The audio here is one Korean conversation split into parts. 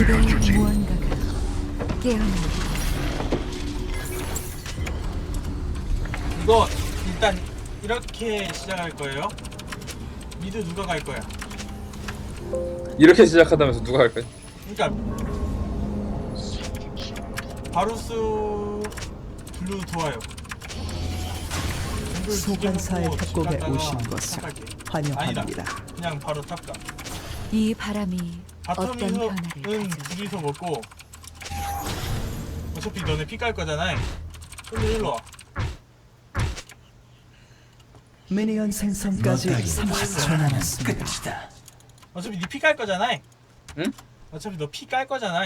무대에 무언가가 깨어난다. 이거 일단 이렇게 시작할 거예요. 미드 누가 갈 거야? 이렇게 시작한다면서 누가 할 거야? 그러니까 바루스 블루 소환사의 먹고 협곡에 오신 것을. 환영합니다. 아니다. 그냥 바로 탑가. 이 바람이 어떤 변화를 바텀에서는 가져 둘이서 먹고 어차피 너네 피 깔 거잖아. 근데 일로 와. 미니언 생성까지 30초 남았습니다. 어차피 니 피 깔 거잖아. 응? 어차피 너 피 깔 거잖아.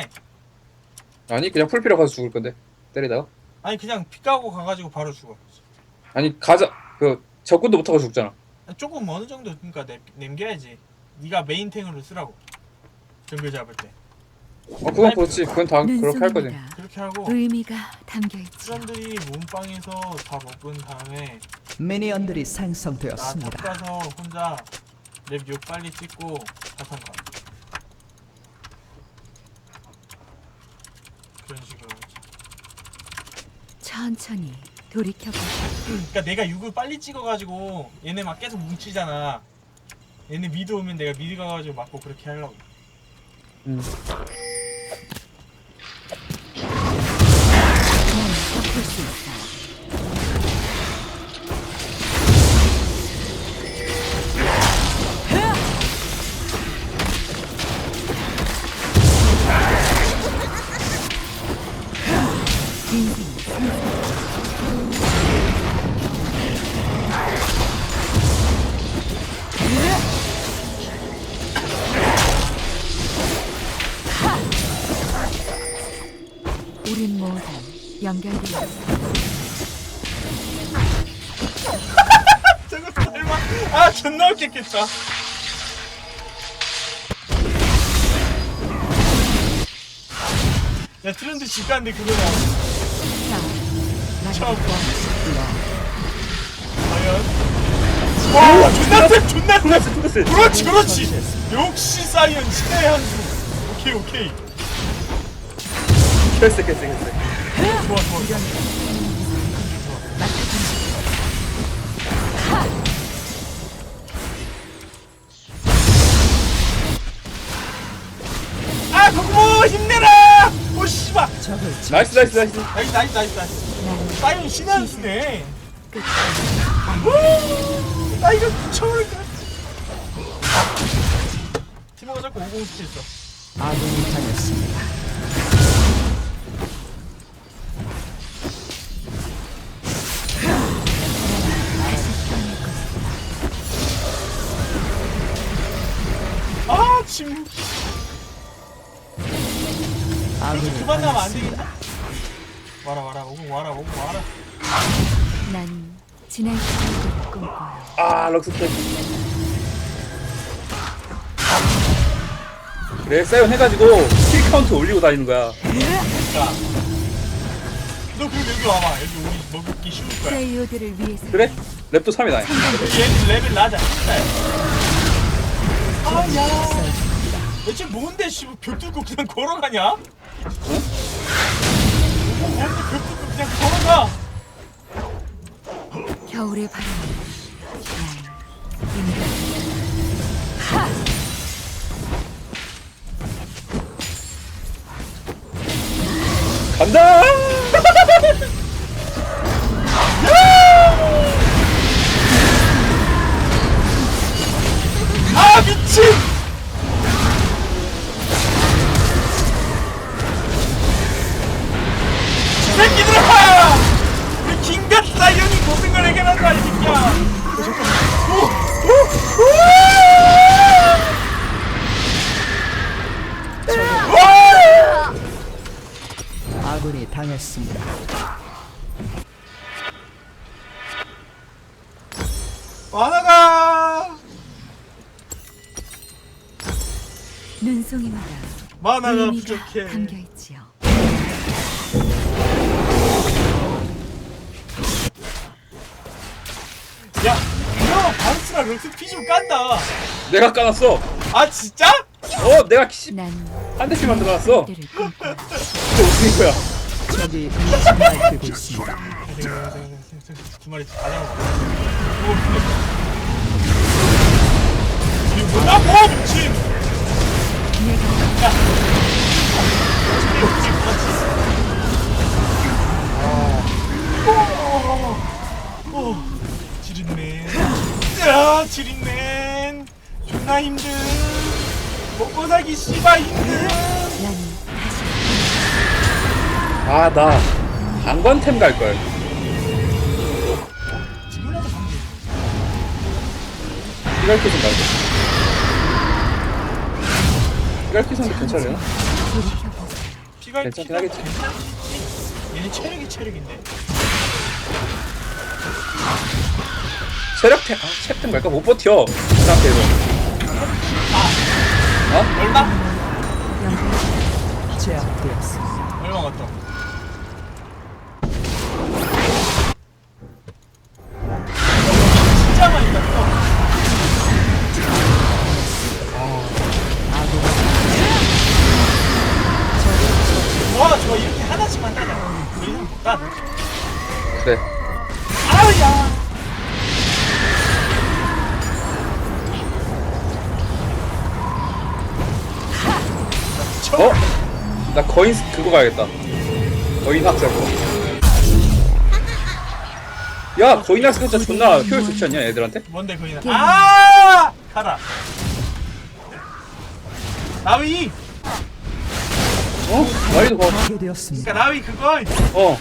아니 그냥 풀피러 가서 죽을 건데 때리다가 아니 그냥 피 까고 가가지고 바로 죽어. 아니 가자 그 적군도 못하고 죽잖아 아니, 조금 어느 정도 그러니까 내, 남겨야지. 네가 메인 탱으로 쓰라고. 정글 잡을 때. 어 그건 그렇지 그건 다 그렇게 할 거지 눈송이마다 그렇게 하고 의미가 담겨 있지. 사람들이 몸빵에서 다 먹은 다음에 미니언들이 나 생성되었습니다. 가서 혼자 랩6 빨리 찍고 자산 가. 그런 식으로. 하지. 천천히 돌이켜 보자. 그러니까 내가 6을 빨리 찍어가지고 얘네 막 계속 뭉치잖아. 얘네 미드 오면 내가 미드 가가지고 맞고 그렇게 하려고. 음. 난덮 있어. 저거 설마 아 존나 웃겼겠다. 야 트렌드 집 가는데 그거. 자, 처음 난 봐. 과연? 와 존나 세 존나 세. 그렇지 그렇지. 역시 사이언 신의 한수. 오케이 오케이. 캐스 캐스 캐스 좋아 좋아. 아 힘내라. 오 씨발. 나이스 나이스 나이스 나이스 나이스 나이스 나이스. 사이언 신의 한수네. 끝. 오, 나 이거 미쳐버릴 것 같아. 티모가 자꾸 50 스킬했어. 아군이 당했습니다. 아 지금 아군이 그만 나면 안. 되겠다. 와라 와라 오공 와라 오공 와라. 난 지난 시간을 꿈꿔요. 아 럭스 캐 그래 사이언 해가지고 킬 카운트 올리고 다니는 거야 자, 너 그럼 여기 와봐. 여기 우리 먹기 쉬울 거야. 프레이오드를 위해서 그래? 랩도 3이 나네 우리 얘는 레벨 낮아. 진짜. 아 야. 대체 뭔데 씨발 벽 뚫고 그냥 걸어가냐? 어? 뭔데 벽 뚫고 그냥 걸어가? 겨울의 인도한다. 간다 만화가 부족해. 담겨 있지요. 야, 이거 바운스랑 럭스 피좀 깐다. 내가 까놨어 아 진짜? 어 내가 키난한 대씩 만들어놨어. 꿈꿔 근데 웃긴 거야. 적이 미친날 들고 있습니다. 두 마리 다. 오, 근데. 이거 뭐야? 뭐 미친! 오, 지린맨. 존나 힘든. 먹고 살기 씨발 힘든. 아, 나 방관템 갈 걸. 지금이라도 가면 돼. 피갈키 좀 말고. 피갈키 상도 괜찮아요? 피가 괜찮긴 하겠지. 얘는 체력이 체력인데. 체력 템, 아, 체력템 갈까? 못 버텨. 그 상태에서. 얼마? 제압되었습니다. 얼마 같다. 그거 가야겠다. 거인 학살 거. 야, 거인 학살 진짜 존나 효율 좋지 않냐, 애들한테? 뭔데 거기는? 아! 가라. 나위. 어? 나이도 가. 파괴되었습니다. 그러니까 나위 그거. 어.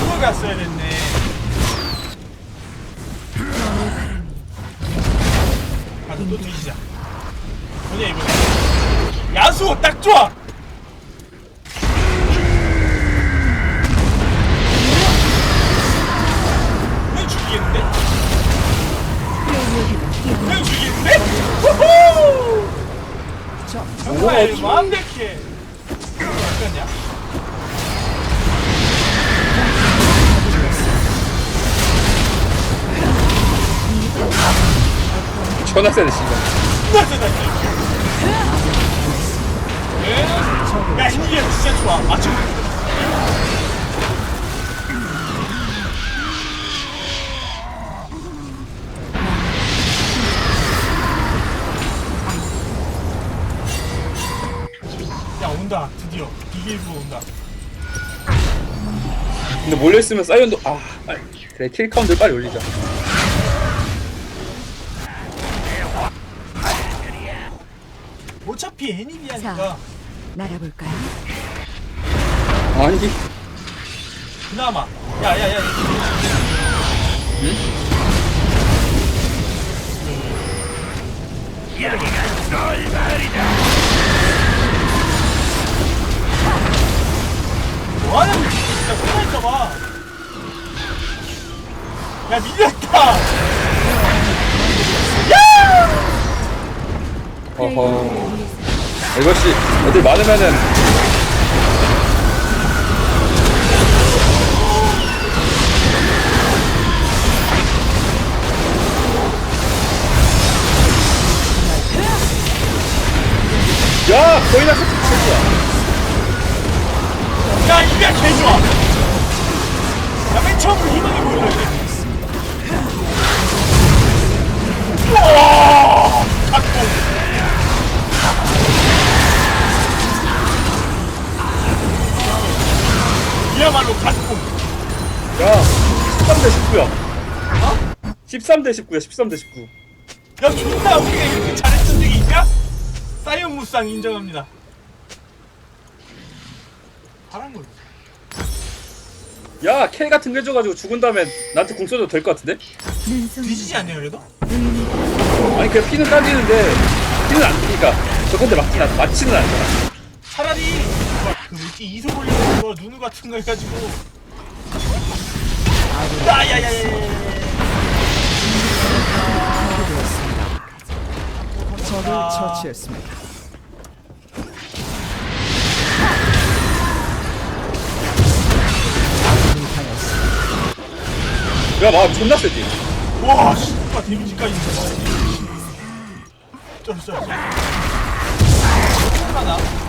그거 갔어야 됐네. 가서 또 뒤지자. 뭐냐 이번에? 야수 딱 좋아. 그냥 죽이겠는데? 그냥 죽이겠는데? 후후! 정말 뭐가 완벽해. 어떠냐? 전화 세대 씨발. 네? 야 이게 진짜 좋아. 맞춤. 야 온다 드디어 비길부 온다. 근데 몰려있으면 사이언도, 아, 아, 그래, 킬 카운트 빨리 올리자. 어차피 애니비아니까 자. 날아볼까요? 아니, 그나마. 야야야. 뭐하는 거야? 진짜 혼날까봐. 야 밀렸다. 어허. 이것이 애들 많으면은 야 거의 다 끝이야 야 이게 개좋아. 야맨 처음부터 희망이 보여줘야 돼각 야 13대 19야 어? 13대 19야 13대 19 야 존나 우리가 이렇게 잘했던 적이 있냐? 사이언 무쌍 인정합니다 파란 걸 야, 켈 같은 거 해줘가지고 죽은 다음에 나한테 공 쏘도 될 것 같은데? 뒤지지 않냐 그래도? 아니, 그냥 피는 따지는데, 피는 안, 그니까, 저건데 맞긴 하, 맞지는 않잖아. 차라리 막그 뭐지 이소 올리는 거 누누 같은 거 해가지고 적을 처치했습니다. 야, 막 존나 세지? 와 씨발 데미지까지 쩔쩔 할만하? 그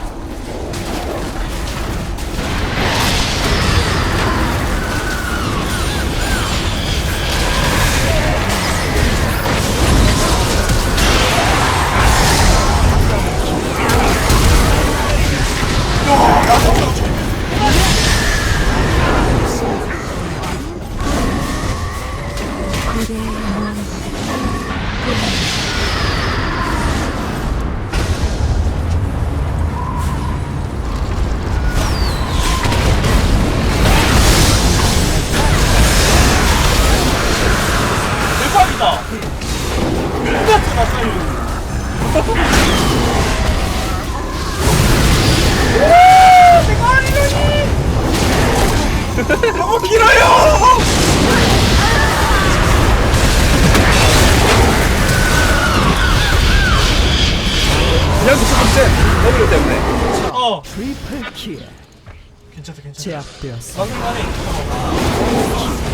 괜찮다, 괜찮다. 제압되었습니다. 막을만해.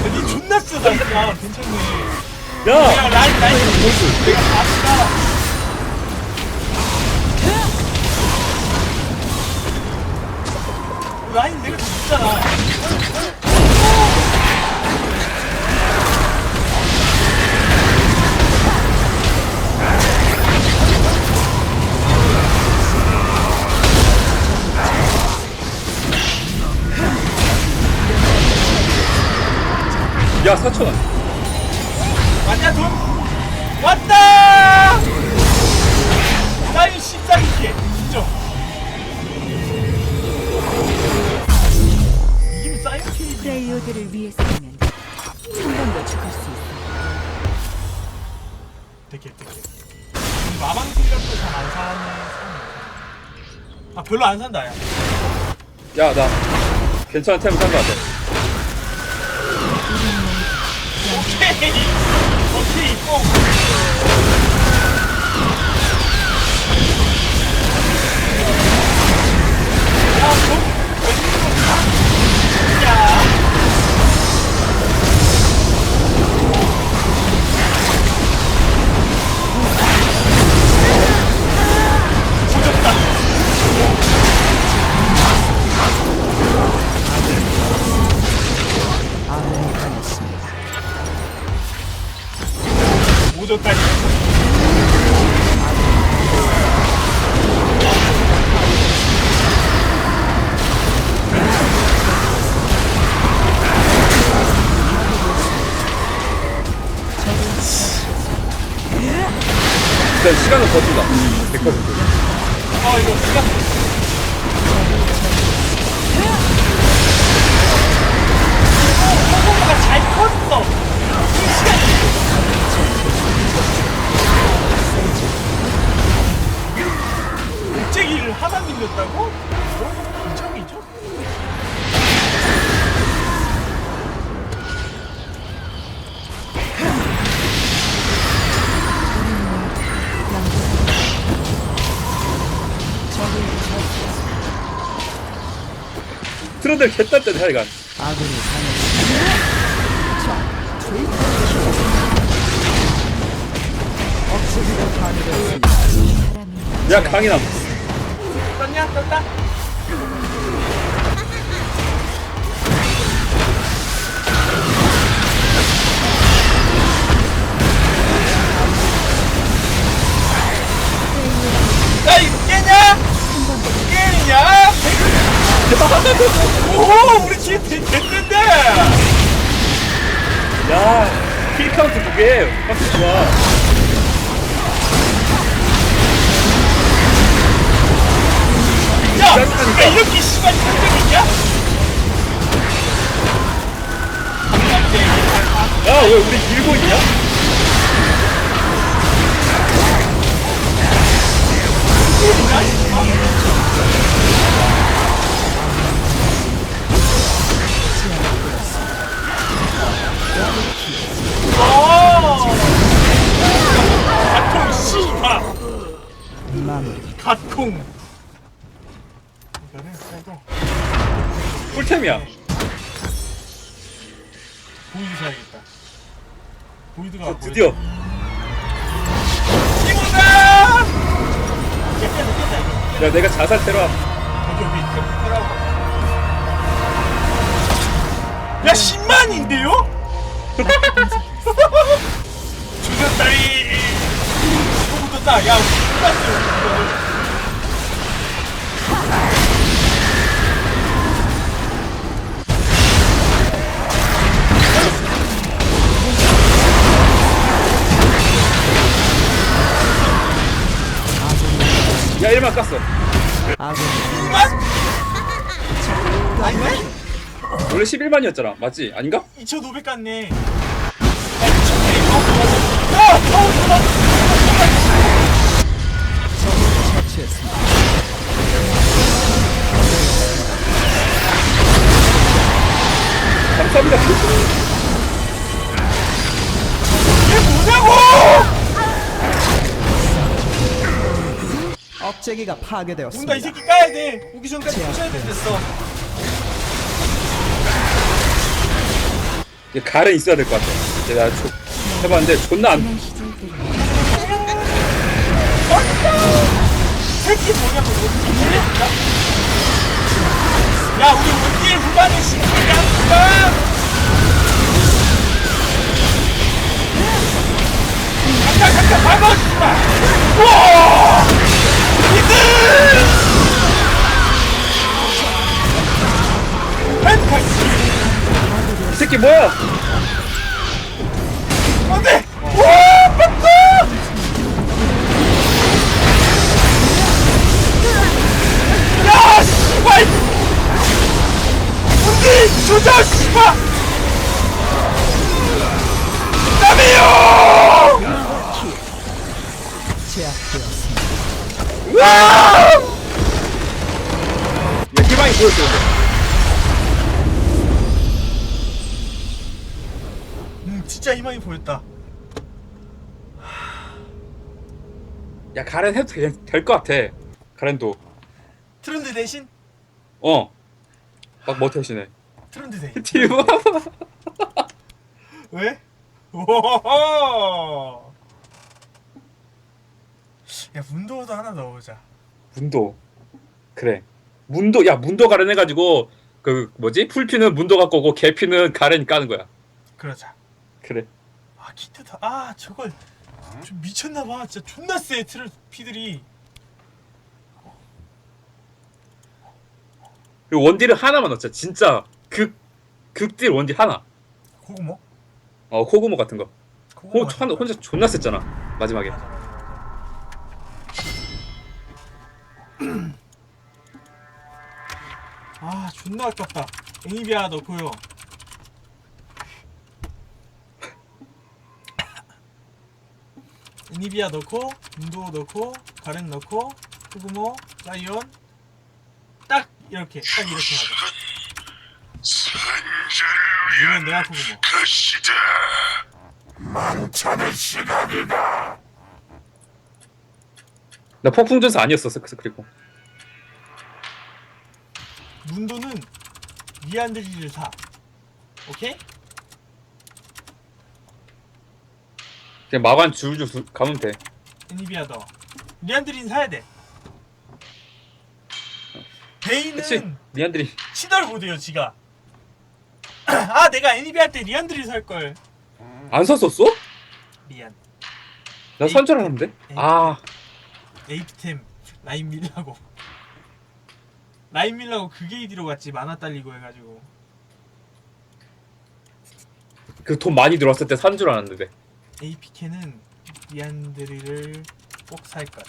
니 존나 쓰다 진짜. 괜찮네. 야 내가 라인 라인 보스. 내가 봤다. 야 4천원 왔냐 돈? 왔다! 사인 14개 인정. 이게 사인 키 프레이오드를 위해서라면 천번도 죽을 수 있어. 되게 되게. 마방 실력도 잘 안 사는 사람이. 아 별로 안 산다 야. 야나 괜찮은 템을 산거 같아 오케이 오케이 뽕. 야, 너 웬일로 야. 오졌다니. 일단 시간은 버틴다 100%아 이거 시간. 인정이죠? 트런들 개딴데 하여간 아군이. 사람이 야 강인함 떴냐? 떴다? 야 이거 깨냐? 깨냐? 오 우리 뒤에 됐- 됐는데 야 킬카운트 두개 박수 좋아 야 이렇게 씨발 상대이냐 야 왜 우리 밀고 있냐? 드디어 이거다! 야, 이거. 내가 자살 테러 여기 여기 테라고 야 10만인데요? 죽였다리 또 붙었다 야 끝났어 이거를 야 1만 깠어 10만? 아니네? 원래 11만이었잖아 맞지? 아닌가? 2,500 갔네 야2,100 야! 어! 처치했습니다. 감사합니다 이게 뭐냐고! 억제기가 뭔가 파괴되었습니다. 이 새끼 까야 돼. 오기 전까지 부셔야 된댔어. 이게 갈은 있어야 될 것 같아 이제 나 조, 해봤는데 존나 안 새끼 뭐냐고 어떻게 야 우리 원딜 후반에 신기야 후반. 잠깐 잠깐 막아 씨발. 우와! 이 새끼 뭐야 안돼! 와! 펜타! 야 씨발! 우리 조져 보였다. 야 가렌 해도 될것 같아. 가렌도. 트렌드 대신? 어막 못해시네 트렌드 대신. 티브 왜? 오호호! 야 문도어도 하나 넣어보자. 문도. 그래. 문도 야 문도 가렌 해가지고 그 뭐지? 풀피는 문도가 거고 개피는 가렌이 까는 거야. 그러자. 그래 아 키트 다. 아 저걸 좀 미쳤나 봐. 진짜 존나 세 트를 피들이. 그리고 원딜은 하나만 넣자 진짜 극 극딜 원딜 하나 고구모? 어 코구모 같은 거. 호, 한, 혼자 존나 셌잖아 마지막에 맞아 맞아. 아 존나 아깝다. 애니비아 넣고요. 니비아 넣고 문도 넣고 가렌 넣고 후구모 라이온 딱 이렇게 딱 이렇게 하자. 이건 내가 후구모. 나 폭풍전사 아니었었어 그래서 그리고 문도는 리안드리를 사. 오케이? 그냥 마관 줄줄 수- 가면 돼 애니비아 너 리안드린 사야 돼. 그치 베이는 니안들이 치덜 못해요 지가. 아 내가 애니비아 할때 리안드린 살 걸. 안 샀었어? 리안 나 산 줄 알았는데 아 에이프템 라인 밀라고. 라인 밀라고 그게 이디로 갔지 만화 딸리고 해가지고. 그 돈 많이 들어왔을 때 산 줄 알았는데 APK는 리안드리를 꼭살 걸.